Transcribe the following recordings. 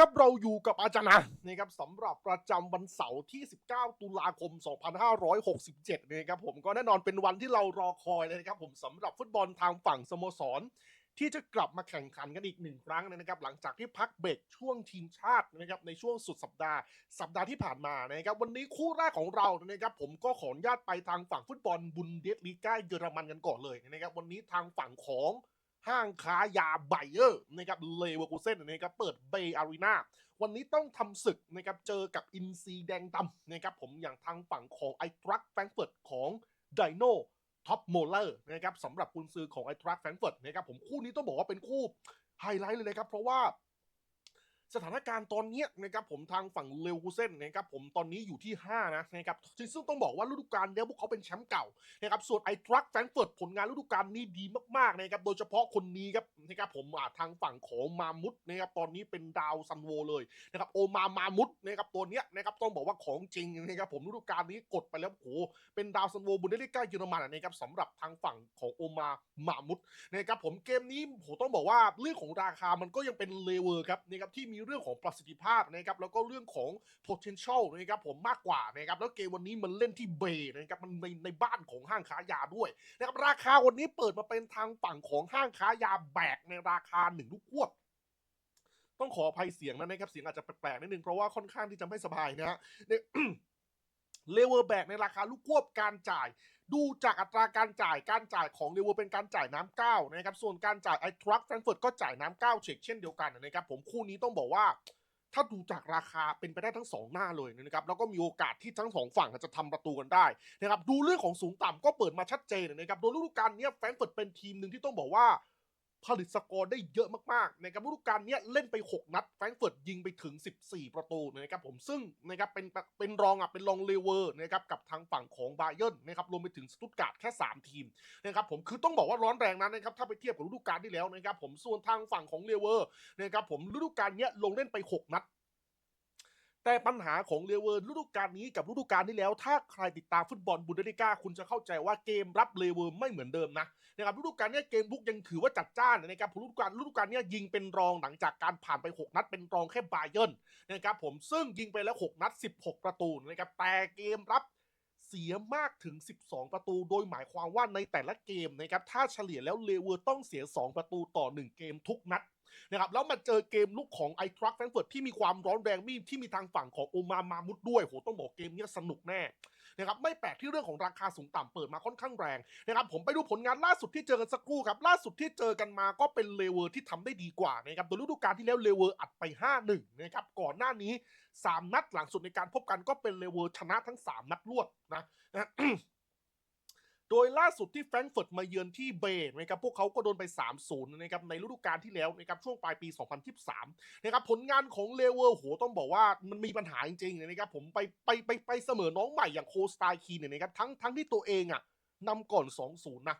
ครับเราอยู่กับอาจารย์นะนะครับสำหรับประจำวันเสาร์ที่ 19 ตุลาคม 2567นะครับผมก็แน่นอนเป็นวันที่เรารอคอยเลยนะครับผมสำหรับฟุตบอลทางฝั่งสโมสร ที่จะกลับมาแข่งขันกันอีกหนึ่งครั้งนะครับ หลังจากที่พักเบรกช่วงทีมชาตินะครับในช่วงสุดสัปดาห์ สัปดาห์ที่ผ่านมานะครับวันนี้คู่แรกของเรานะครับผมก็ขออนุญาตไปทางฝั่งฟุตบอลบุนเดสลีกาเยอรมันกันก่อนเลยนะครับวันนี้ทางฝั่งของ ห้างค้ายาไบเออร์นะครับเลเวอร์กูเซ่นนะครับเปิดเบย์อารีนาวันนี้ต้องทำศึกนะครับเจอกับอินซีแดงดำนะครับผมอย่างทางฝั่งของไอทรัคแฟรงเฟิร์ตของไดโนท็อปโมเลอร์นะครับสำหรับกุนซือของไอทรัคแฟรงเฟิร์ตนะครับผมคู่นี้ต้องบอกว่าเป็นคู่ไฮไลท์เลยนะครับเพราะว่า สถานการณ์ตอนนี้นะครับผมทางฝั่งเลวกูเซนนะครับผมตอนนี้อยู่ที่ 5 นะนะครับซึ่งต้องบอกว่าฤดูกาลเนี้ยพวกเขาเป็นแชมป์เก่านะครับส่วนไอทรัคแฟรงเฟิร์ตผลงานฤดูกาลนี้ดีมากๆนะครับโดยเฉพาะคนนี้ครับนะครับผมทางฝั่งของมามุดนะครับตอนนี้เป็นดาวซันโวเลยนะครับโอมามามุดนะครับตัวเนี้ยนะครับต้องบอกว่าของจริงนะครับผมฤดูกาลนี้กดไปแล้วโหเป็นดาวซันโวบุนเดลิก้าเยอรมันนะครับสำหรับทางฝั่งของโอมามามุดนะครับผมเกมนี้ผมต้องบอกว่าเรื่องของราคามันก็ยังเป็นเลเวอร์ครับนะครับที่มีีเรื่องของประสิทธิภาพนะครับแล้วก็เรื่องของ potential นะครับผมมากกว่านะครับแล้วเกมวันนี้มันเล่นที่เบย์นะครับมันในในบ้านของห้างค้ายาด้วยนะครับราคาวันนี้เปิดมาเป็นทางฝั่งของห้างค้ายาแบกในราคาหนึ่งลูกควบต้องขออภัยเสียงนะนะครับเสียงอาจจะแปลกๆนิดนึงเพราะว่าค่อนข้างที่จะไม่สบายนะฮะเนี่ย เลเวอร์แบกในราคาลูกควบการจ่าย ดูจากอัตราการจ่ายการจ่ายของเลเวอร์เป็นการจ่ายน้ำเก้านะครับส่วนการจ่ายไอทรัคแฟรงก์เฟิร์ตก็จ่ายน้ำเก้าเช็คเช่นเดียวกันนะครับผมคู่นี้ต้องบอกว่าถ้าดูจากราคาเป็นไปได้ทั้งสองหน้าเลยนะครับแล้วก็มีโอกาสที่ทั้งสองฝั่งจะทำประตูกันได้นะครับดูเรื่องของสูงต่ำก็เปิดมาชัดเจนนะครับโดยฤดูกาลเนี้ยแฟรงก์เฟิร์ตเป็นทีมหนึ่งที่ต้องบอกว่า ผลิตสกอร์ได้เยอะมากๆนะครับฤดูกาลเนี้ยเล่นไป 6 นัดแฟรงก์เฟิร์ตยิงไปถึง 14 ประตูนะครับผมซึ่งนะครับเป็นเป็นรองอะเป็นรองเลเวอร์นะครับกับทางฝั่งของบาเยิร์นนะครับรวมไปถึงสตุตการ์ดแค่ 3 ทีมนะครับผมคือต้องบอกว่าร้อนแรงนะนะครับถ้าไปเทียบกับฤดูกาลที่แล้วนะครับผมส่วนทางฝั่งของเลเวอร์นะครับผมฤดูกาลเนี้ยลงเล่นไป 6 นัด แต่ปัญหาของเลเวอร์ฤดูกาลนี้กับฤดูกาลที่แล้ว ถ้าใครติดตามฟุตบอลบุนเดสลิก้าคุณจะเข้าใจว่าเกมรับเลเวอร์ไม่เหมือนเดิมนะนะครับฤดูกาลเนี้ยเกมบุกยังถือว่าจัดจ้านนะครับฤดูกาลฤดูกาลเนี้ยยิงเป็นรองหลังจากการผ่านไป 6 นัดเป็นรองแค่บาเยิร์นนะครับผมซึ่งยิงไปแล้ว 6 นัด 16 ประตูนะครับแต่เกมรับเสียมากถึง 12 ประตู โดยหมายความว่าในแต่ละเกมนะครับถ้าเฉลี่ยแล้วเลเวอร์ต้องเสีย 2 ประตูต่อ 1 เกมทุกนัด นะครับแล้วมาเจอเกมลุกของไอทรัคแฟรงเฟิร์ตที่มีความร้อนแรงมีที่มีทางฝั่งของโอมามามุดด้วยโหต้องบอกเกมนี้สนุกแน่นะครับไม่แปลกที่เรื่องของราคาสูงต่ำเปิดมาค่อนข้างแรงนะครับผมไปดูผลงานล่าสุดที่เจอกันสักครู่ครับล่าสุดที่เจอกันมาก็เป็นเลเวอร์ที่ทำได้ดีกว่านะครับโดยฤดูกาลที่แล้วเลเวอร์อัดไป 5-1นะครับก่อนหน้านี้ 3 นัดหลังสุดในการพบกันก็เป็นเลเวอร์ชนะทั้ง 3 นัดรวดนะนะ โดยล่าสุดที่แฟรงก์เฟิร์ตมาเยือนที่เบย์นะครับพวกเขาก็โดนไป 3-0 นะครับในฤดูกาลที่แล้วนะครับช่วงปลายปี 2023 นะครับผลงานของเลเวอร์โหต้องบอกว่ามันมีปัญหาจริงๆนะครับผมไปไปไปไปเสมอน้องใหม่อย่างโคสตาคีเนี่ยนะครับทั้งทั้งที่ตัวเองอะนำก่อน 2-0 นะ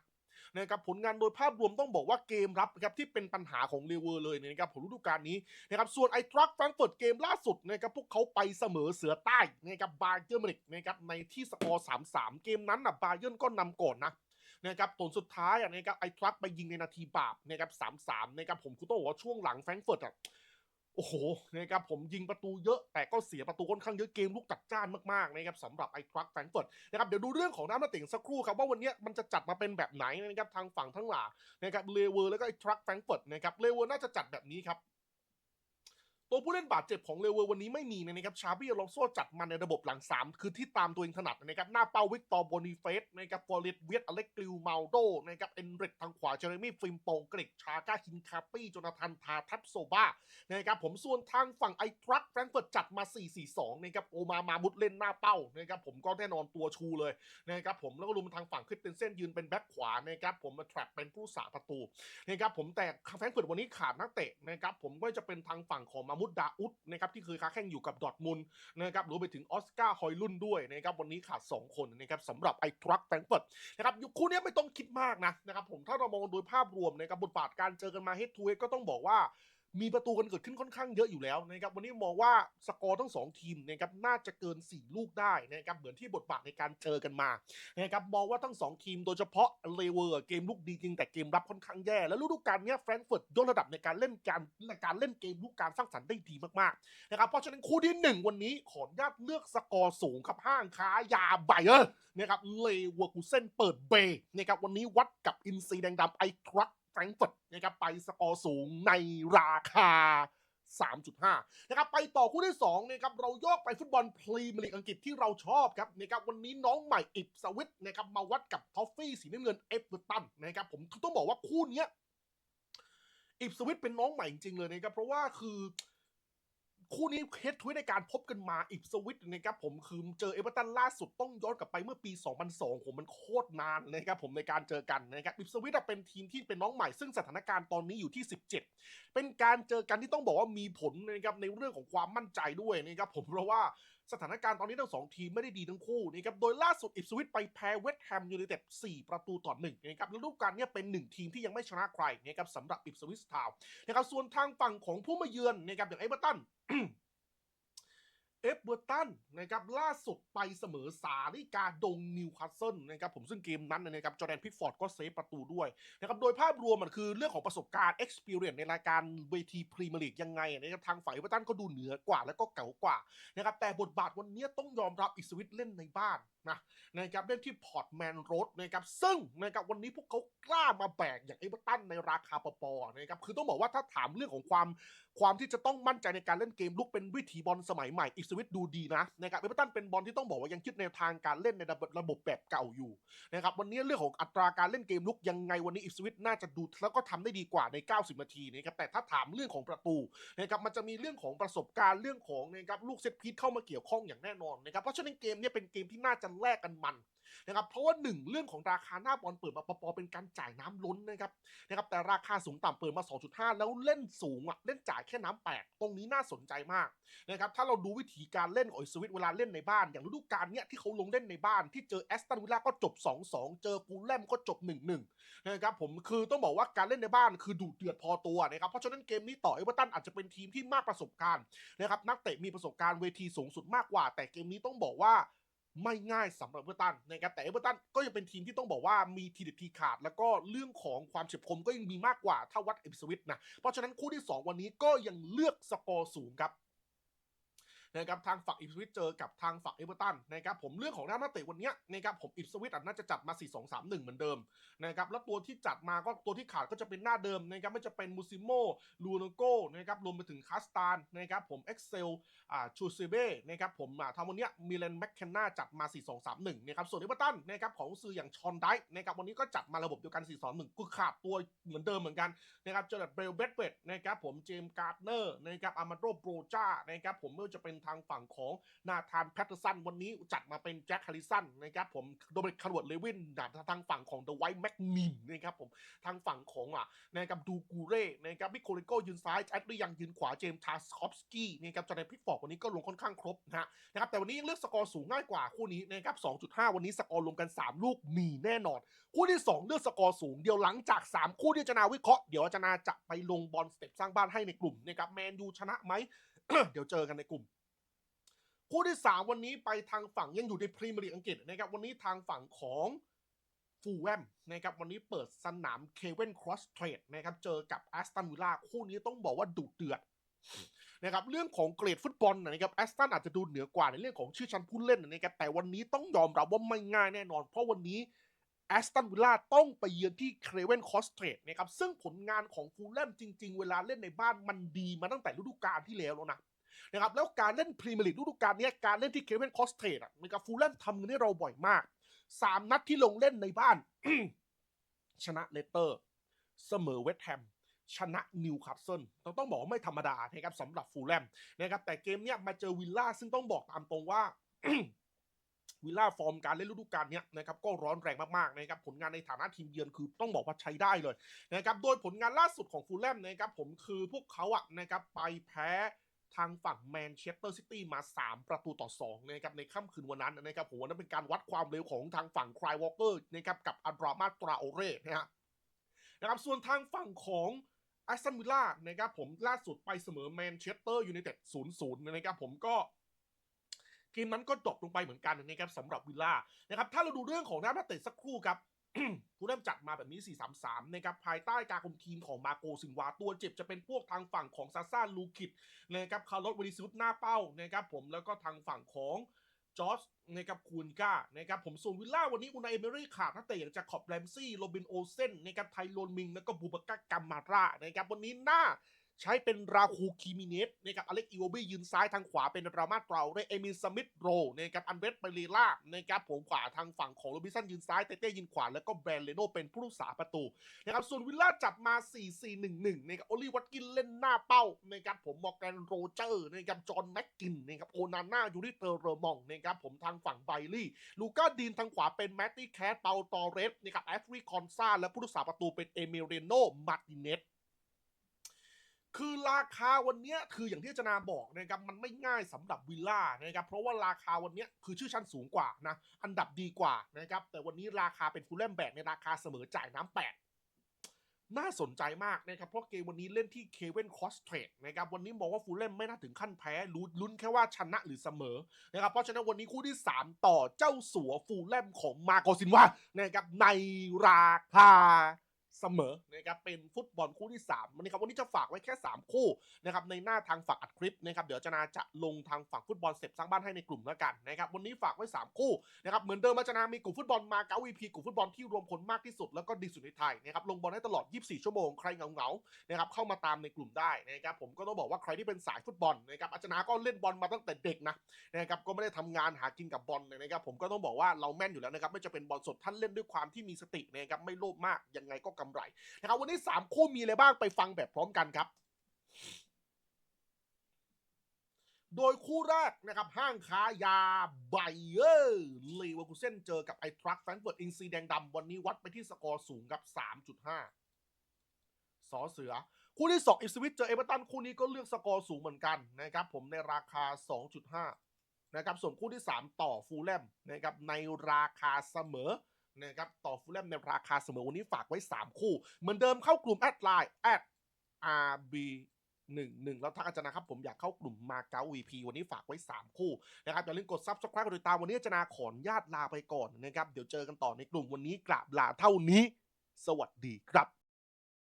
นะครับผลงานโดยภาพรวมต้องบอกว่าเกมรับนะครับที่เป็นปัญหาของเลเวอร์เลยนะครับผมฤดูกาลนี้นะครับส่วนไอ้ทรัคแฟรงเฟิร์ตเกมล่าสุดนะครับพวกเขาไปเสมอเสือใต้นะครับบาเยอร์มิวนิกนะครับในที่สกอร์3-3เกมนั้นน่ะบาเยิร์ก็นำก่อนนะนะครับผลสุดท้ายนะครับไอ้ทรัคไปยิงในนาทีบาปนะครับสามสามนะครับผมคุณต้องบอกว่าช่วงหลังแฟรงเฟิร์ตอะ โอ้โหนะครับผมยิงประตูเยอะแต่ก็เสียประตูค่อนข้างเยอะเกมลุกจัดจ้านมากๆนะครับสำหรับไอ้ทรัคแฟรงก์เฟิร์ตนะครับเดี๋ยวดูเรื่องของน้ำมาติ่งสักครู่ครับว่าวันนี้มันจะจัดมาเป็นแบบไหนนะครับทางฝั่งทั้งหลายนะครับเลเวอร์แล้วก็ไอ้ทรัคแฟรงก์เฟิร์ตนะครับเลเวอร์น่าจะจัดแบบนี้ครับ ตัวผู้เล่นบาดเจ็บของเลเวอร์วันนี้ไม่มีนะครับชาบี้ลองโซจัดมาในระบบหลัง 3 คือที่ตามตัวเองถนัดนะครับหน้าเป้าวิกตอร์โบนิเฟสนะครับฟอร์เรสเวียตอเล็กกลิวมาโดนะครับเอนเรตทางขวาเจอร์มี่ฟิมโปงเกริกชาก้าคินคาปี้โจนาธานทาทับโซบ้านะครับผมส่วนทางฝั่งไอทรัคแฟรงเฟิร์ตจัดมา 4-4-2นะครับโอมามามุดเล่นหน้าเป้านะครับผมก็แน่นอนตัวชูเลยนะครับผมแล้วก็รวมทางฝั่งคริสเตนเซนยืนเป็นแบ็คขวานะครับผมมาแทร็เป็นผู้สาประตูนะครับผมแต่แฟรงเฟิร์ตวันนี้ขาดนักเตะนะครับผมก็จะเป็นทางฝั่งของมามุดดาอุดนะครับที่เคยค้าแข่งอยู่กับดอทมุนนะครับรวมไปถึงออสการ์ฮอยลุนด้วยนะครับวันนี้ขาด 2 คนนะครับสำหรับไอ้ทรัคแฟรงเฟิร์ตนะครับยุคคู่นี้ไม่ต้องคิดมากนะนะครับผมถ้าเรามองโดยภาพรวมนะครับบทบาทการเจอกันมาเฮดทูเฮดก็ต้องบอกว่า มีประตูกันเกิดขึ้นค่อนข้างเยอะอยู่แล้วนะครับวันนี้มองว่าสกอร์ทั้งสองทีมนะครับน่าจะเกิน 4 ลูกได้นะครับเหมือนที่บทบาทในการเจอกันมานะครับมองว่าทั้งสองทีมโดยเฉพาะเลเวอร์เกมลุกดีจริงแต่เกมรับค่อนข้างแย่ แล้วฤดูกาลเนี้ยแฟรงก์เฟิร์ตยกระดับในการเล่นการในการเล่นเกมลุกการสร้างสรรค์ได้ดีมากๆนะครับเพราะฉะนั้นคู่ที่หนึ่งวันนี้ขออนุญาตเลือกสกอร์สูงครับห้างค้ายาไบเออร์นะครับเลเวอร์กูเซนเปิดเบย์นะครับวันนี้วัดกับอินซีแดงดำไอทรัค ฟรงก์เฟิร์ตนะครับไปสกอร์สูงในราคา 3.5 นะครับไปต่อคู่ที่2นะครับเราโยกไปฟุตบอลพรีเมียร์ลีกอังกฤษที่เราชอบครับนะครับวันนี้น้องใหม่อิบสวิตนะครับมาวัดกับทอฟฟี่สีน้ำเงินเอฟเวอร์ตันนะครับผมต้องบอกว่าคู่เนี้ยอิบสวิตเป็นน้องใหม่จริงๆเลยนะครับเพราะว่าคือ คู่นี้เฮดทวิในการพบกันมาอิบสวิตนะครับผมคือเจอเอเวอร์ตันล่าสุดต้องย้อนกลับไปเมื่อปี 2002ผมมันโคตรนานนะครับผมในการเจอกันนะครับอิบสวิตเป็นทีมที่เป็นน้องใหม่ซึ่งสถานการณ์ตอนนี้อยู่ที่ 17 เป็นการเจอกันที่ต้องบอกว่ามีผลนะครับในเรื่องของความมั่นใจด้วยนะครับผมเพราะว่าสถานการณ์ตอนนี้ทั้งสองทีมไม่ได้ดีทั้งคู่นะครับ โดยล่าสุดอิปสวิตไปแพ้เวสต์แฮมยูไนเต็ด4ประตูต่อหนึ่งนะครับแล้วรูปการณ์เนี้ยเป็นหนึ่งทีมที่ยังไม่ชนะใครนะครับสำหรับอิปสวิตทาวน์นะครับส่วนทางฝั่งของผู้มาเยือนนะครับอย่างเอเวอร์ตัน เอฟเวอร์ตันนะครับล่าสุดไปเสมอสาริกาดงนิวคาสเซิลนะครับผมซึ่งเกมนั้นนะครับจอแดนพิกฟอร์ดก็เซฟประตูด้วยนะครับโดยภาพรวมมันคือเรื่องของประสบการณ์ experience ในรายการเวทีพรีเมียร์ลีกยังไงนะครับทางฝ่ายเอฟเวอร์ตันก็ดูเหนือกว่าแล้วก็เก่ากว่านะครับแต่บทบาทวันนี้ต้องยอมรับอิสวิตเล่นในบ้าน นะนะครับเล่นที่พอร์ตแมนโรดนะครับซึ่งนะครับวันนี้พวกเขากล้ามาแบกอย่างเอเวอร์ตันในราคาปอนะครับคือต้องบอกว่าถ้าถามเรื่องของความความที่จะต้องมั่นใจในการเล่นเกมลุกเป็นวิถีบอลสมัยใหม่อิสวิตดูดีนะนะครับเอเวอร์ตันเป็นบอลที่ต้องบอกว่ายังคิดแนวทางการเล่นในระบบระบบแบบเก่าอยู่นะครับวันนี้เรื่องของอัตราการเล่นเกมลุกยังไงวันนี้อิสวิตน่าจะดูแล้วก็ทำได้ดีกว่าใน 90 นาทีนะครับแต่ถ้าถามเรื่องของประตูนะครับมันจะมีเรื่องของประสบการณ์เรื่องของนะครับลูกเซตพีทเข้ามาเกี่ยวข้องอย่างแน่นอนนะครับเพราะฉะนั้นเกมนี้เป็นเกมที่น่าจะแลกกันมันนะครับเพราะว่าหนึ่งเรื่องของราคาหน้าบอลเปิดมาปอเป็นการจ่ายน้ำล้นนะครับนะครับแต่ราคาสูงต่ำเปิดมา 2.5 แล้วเล่นสูงอะเล่นจ่ายแค่น้ำแปดตรงนี้น่าสนใจมากนะครับถ้าเราดูวิธีการเล่นของอิสวิตเวลาเล่นในบ้าน อย่างฤดูกาลเนี้ยที่เขาลงเล่นในบ้านที่เจอแอสตันวิลล่าก็จบ 2-2 เจอฟูลแลมก็จบ 1-1นะครับผมคือต้องบอกว่าการเล่นในบ้านคือดุเดือดพอตัวนะครับเพราะฉะนั้นเกมนี้ต่อเอเวอร์ตันอาจจะเป็นทีมที่มากประสบการณ์นะครับนักเตะมีประสบการณ์เวทีสูงสุดมากกว่า แต่เกมนี้ต้องบอกว่า ไม่ง่ายสำหรับเอเวอร์ตันนะครับแต่เอเวอร์ตันก็ยังเป็นทีมที่ต้องบอกว่ามีทีเด็ดทีขาด แล้วก็เรื่องของความเฉียบคมก็ยังมีมากกว่าถ้าวัดเอพิสวิตนะเพราะฉะนั้นคู่ที่ 2 วันนี้ก็ยังเลือกสกอร์สูงครับ นะครับทางฝั่งอิปสวิตเจอกับทางฝั่งเอเวอร์ตันนะครับผมเรื่องของด้านนักเตะวันเนี้ยนะครับผมอิปสวิตน่าจะจัดมา 4 2 3 1 เหมือนเดิมนะครับแล้วตัวที่จัดมาก็ตัวที่ขาดก็จะเป็นหน้าเดิมนะครับไม่จะเป็นมูซิโมลูโนโกนะครับรวมไปถึงคาสตานนะครับผมเอ็กเซลอ่าชูเซเบ้นะครับผมอ่าทำวันเนี้ยมิเลนแมคเคนนาจัดมา 4 2 3 1นะครับส่วนเอเวอร์ตันนะครับของซื้ออย่างชอนไดนะครับวันนี้ก็จัดมาระบบเดียวกัน 4 2 1ก็ขาดตัวเหมือนเดิมเหมือนกันนะครับเจอแบบเบลเบดเวดนะครับผมเจมส์การ์ดเนอร์นะครับอามาโดโบรจานะครับผมไม่ว่าจะเป็นทางฝั่งของนาธานแพตเทอร์สันวันนี้จัดมาเป็นแจ็คฮาริสันนะครับผมโดมินิกคาร์วดเลวินทางฝั่งของเดอะไวท์แม็กนิมนะครับผมทางฝั่งของอะนะครับดูกูเร่นะครับมิโคลิโกยืนซ้ายแอดรียังยืนขวาเจมส์ทาสคอฟสกี้นะครับจอร์แดนพิกฟอร์ดวันนี้ก็ลงค่อนข้างครบนะฮะนะครับแต่วันนี้ยังเลือกสกอร์สูงง่ายกว่าคู่นี้นะครับ2.5 วันนี้สกอร์รวมกัน 3 ลูกมีแน่นอน คู่ที่ 2 เลือกสกอร์สูงเดียวหลังจาก 3 คู่ที่จารย์นาวิเคราะห์เดี๋ยวจารย์นาจะไปลงบอลสเต็ปสร้างบ้านให้ในกลุ่มนะครับแมนยูชนะไหม เดี๋ยวเจอกันในกลุ่ม คู่ที่ 3 วันนี้ไปทางฝั่งยังอยู่ในพรีเมียร์ลีกอังกฤษนะครับวันนี้ทางฝั่งของฟูแวมนะครับวันนี้เปิดสนามเคเวนครอสเทรดนะครับเจอกับแอสตันวิลล่าคู่นี้ต้องบอกว่าดุเดือดนะครับเรื่องของเกรดฟุตบอลนะครับแอสตันอาจจะดูเหนือกว่าในเรื่องของชื่อชั้นผู้เล่นนะครับแต่วันนี้ต้องยอมรับว่าไม่ง่ายแน่นอน เพราะวันนี้แอสตันวิลล่าต้องไปเยือนที่เครเวนคอสเทรดนะครับซึ่งผลงานของฟูลแลมจริง ๆ เวลาเล่นในบ้านมันดีมาตั้งแต่ฤดูกาลที่แล้วแล้วนะ นะครับแล้วการเล่นพรีเมียร์ลีกฤดูกาลนี้การเล่นที่เคเวนคอสเทดอะนะครับฟูลแลมทำเงินให้เราบ่อยมากสามนัดที่ลงเล่นในบ้าน ชนะเลสเตอร์ เสมอเวสต์แฮมชนะนิวคาสเซิลต้องต้องบอกว่าไม่ธรรมดานะครับสำหรับฟูลแลมนะครับแต่เกมเนี้ยมาเจอวิลล่าซึ่งต้องบอกตามตรงว่าวิลล่าฟอร์มการเล่นฤดูกาลนี้นะครับก็ร้อนแรงมากๆนะครับผลงานในฐานะทีมเยือนคือต้องบอกว่าใช้ได้เลยนะครับโดยผลงานล่าสุดของฟูลแลมนะครับผมคือพวกเขาอะนะครับไปแพ้ ทางฝั่งแมนเชสเตอร์ซิตี้มา 3 ประตูต่อ2นะครับในค่ำคืนวันนั้นนะครับผมว่านั้นเป็นการวัดความเร็วของทางฝั่งครายวอลเกอร์นะครับกับอัดรามาตราโอเร่นะฮะนะครับส่วนทางฝั่งของแอสตันวิลล่านะครับผมล่าสุดไปเสมอแมนเชสเตอร์ยูไนเต็ด0-0นะครับผมก็เกมนั้นก็จบลงไปเหมือนกันนะครับสำหรับวิลล่านะครับถ้าเราดูเรื่องของนักเตะสักครู่ครับ ผู้เริ่มจัดมาแบบนี้ 4-3-3 นะครับ ภายใต้การคุมทีมของมาโกซินวา ตัวเจ็บจะเป็นพวกทางฝั่งของซาซาลูคิดนะครับ คาร์ลอสวาริซุสหน้าเป้านะครับผม แล้วก็ทางฝั่งของจอร์จนะครับคูนก้านะครับผมส่วนวิลล่าวันนี้อุนายเอเมรี่ขาดนักเตะอย่างจากขอบแรมซี่ โรบินโอเซนนะครับไทโรนมิง แล้วก็บูบากากัมมารานะครับวันนี้หน้า ใช้เป็นราคูคิมิเนสนะครับอเล็กอีโวบี้ยืนซ้ายทางขวาเป็นรามาตราเรเอมินสมิธโรนะครับอันเวสเปรีล่านะครับผมขวาทางฝั่งของโรบิสันยืนซ้ายเตเต้ยืนขวาแล้วก็แบรนเลโนเป็นผู้รักษาประตูนะครับส่วนวิลล่าจับมา 4-4-1-1นะครับโอลิวัตกินเล่นหน้าเป้านะครับผมมอร์แกนโรเจอร์นะครับจอห์นแม็กกินนะครับโอนาน่ายูริเตอร์เรมองนะครับผมทางฝั่งไบลี่ลูก้าดีนทางขวาเป็นแมตตี้แคสเปาตอเรสนะครับแอฟริคอนซาและผู้รักษาประตูเป็นเอเมเรโนมาร์ติเนส คือราคาวันนี้คืออย่างที่อาจารย์บอกนะครับมันไม่ง่ายสำหรับวิลล่านะครับเพราะว่าราคาวันนี้คือชื่อชั้นสูงกว่านะอันดับดีกว่านะครับแต่วันนี้ราคาเป็นฟูลแลมแบกในราคาเสมอจ่ายน้ำแปดน่าสนใจมากนะครับ เพราะเกมวันนี้เล่นที่เคเวนคอสเทรดนะครับวันนี้มองว่าฟูลแลมไม่น่าถึงขั้นแพ้ลุ้นลุ้นแค่ว่าชนะหรือเสมอนะครับเพราะฉะนั้นวันนี้คู่ที่ 3 ต่อเจ้าสัวฟูลแลมของมาโกซินวานะครับในราคา เสมอนะครับเป็นฟุตบอลคู่ที่3นะครับวันนี้จะฝากไว้แค่ 3 คู่นะครับในหน้าทางฝั่งอัดคลิปนะครับเดี๋ยวจนาจะลงทางฝั่งฟุตบอลเสร็จสร้างบ้านให้ในกลุ่มแล้วกันนะครับวันนี้ฝากไว้ 3 คู่นะครับเหมือนเดิมอาจนามีกลุ่มฟุตบอลมาเก๊าวีพีกลุ่มฟุตบอลที่รวมคนมากที่สุดแล้วก็ดีสุดในไทยนะครับลงบอลให้ตลอด 24 ชั่วโมงใครเหงาๆนะครับเข้ามาตามในกลุ่มได้นะครับผมก็ต้องบอกว่าใครที่เป็นสายฟุตบอลนะครับอาจนาก็เล่นบอลมาตั้งแต่เด็กนะนะครับก็ไม่ได้ทำงานหากินกับบอลนะครับผมก็ต้องบอกว่าเราแม่นอยู่แล้วนะครับไม่จะเป็นบอลสดท่านเล่นด้วยความที่มีสตินะครับไม่โลภมากยังไงก็กำไรนะครับวันนี้ 3 คู่มีอะไรบ้างไปฟังแบบพร้อมกันครับ โดยคู่แรกนะครับห้างค้ายาไบเออร์เลเวอร์คูเซนเจอกับไอทรัคแฟรงก์เฟิร์ตอินซีแดงดำวันนี้วัดไปที่สกอร์สูงครับ 3.5 สอเสือคู่ที่2อิสวิตเจอเอเวอร์ตันคู่นี้ก็เลือกสกอร์สูงเหมือนกันนะครับผมในราคา 2.5 นะครับส่วนคู่ที่ 3 ต่อฟูลแลมนะครับในราคาเสมอ นะครับต่อฟูลแลมในราคาเสมอวันนี้ฝากไว้ 3 คู่ เหมือนเดิมเข้ากลุ่มแอดไลน์แอด RB หนึ่งหนึ่งแล้วทักอาจารย์นะครับ ผมอยากเข้ากลุ่มมาเก๊า VP วันนี้ฝากไว้ 3 คู่นะครับอย่าลืมกดซับสไครป์กดติดตามวันนี้อาจารย์ขออนุญาตลาไปก่อนนะครับ เดี๋ยวเจอกันต่อในกลุ่มวันนี้กราบลาเท่านี้ สวัสดีครับ